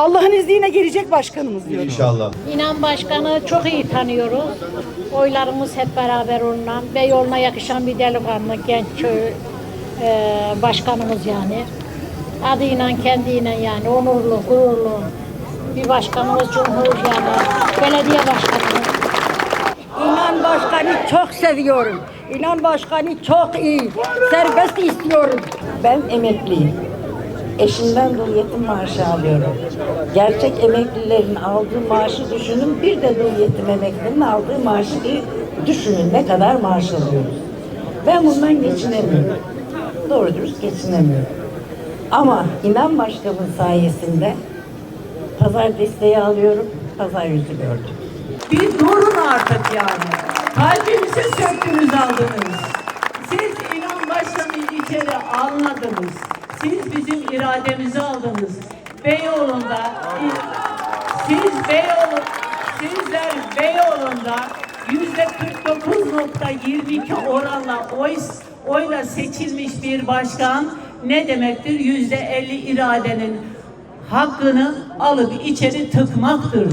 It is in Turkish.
Allah'ın izniyle gelecek başkanımız diyorum. İnşallah. İnan Başkan'ı çok iyi tanıyoruz. Oylarımız hep beraber onunla. Beyoğlu'na yakışan bir delikanlı, genç köy e, başkanımız yani. Adıyla kendiyle yani onurlu, gururlu bir başkanımız, cumhur yani belediye başkanımız. İnan Başkan'ı çok seviyorum. İnan Başkan'ı çok iyi. Serbest istiyorum. Ben emekliyim. Eşimden dul yetim maaşı alıyorum. Gerçek emeklilerin aldığı maaşı düşünün. Bir de dul yetim emeklinin aldığı maaşı düşünün. Ne kadar maaş alıyoruz. Ben bundan geçinemiyorum. Doğru dürüst geçinemiyorum. Ama inan başkanın sayesinde pazar desteği alıyorum. Pazar yüzü gördüm. Bir durun artık yani. Kalbimizi söktünüz aldınız. Siz inan başkanı içeri almadınız. Siz bizim irademizi aldınız. Beyoğlu'nda siz Beyoğlu sizler Beyoğlu'nda yüzde 49.22 oranla oy, oyla seçilmiş bir başkan ne demektir? Yüzde 50 iradenin hakkını alıp içeri tıkmaktır.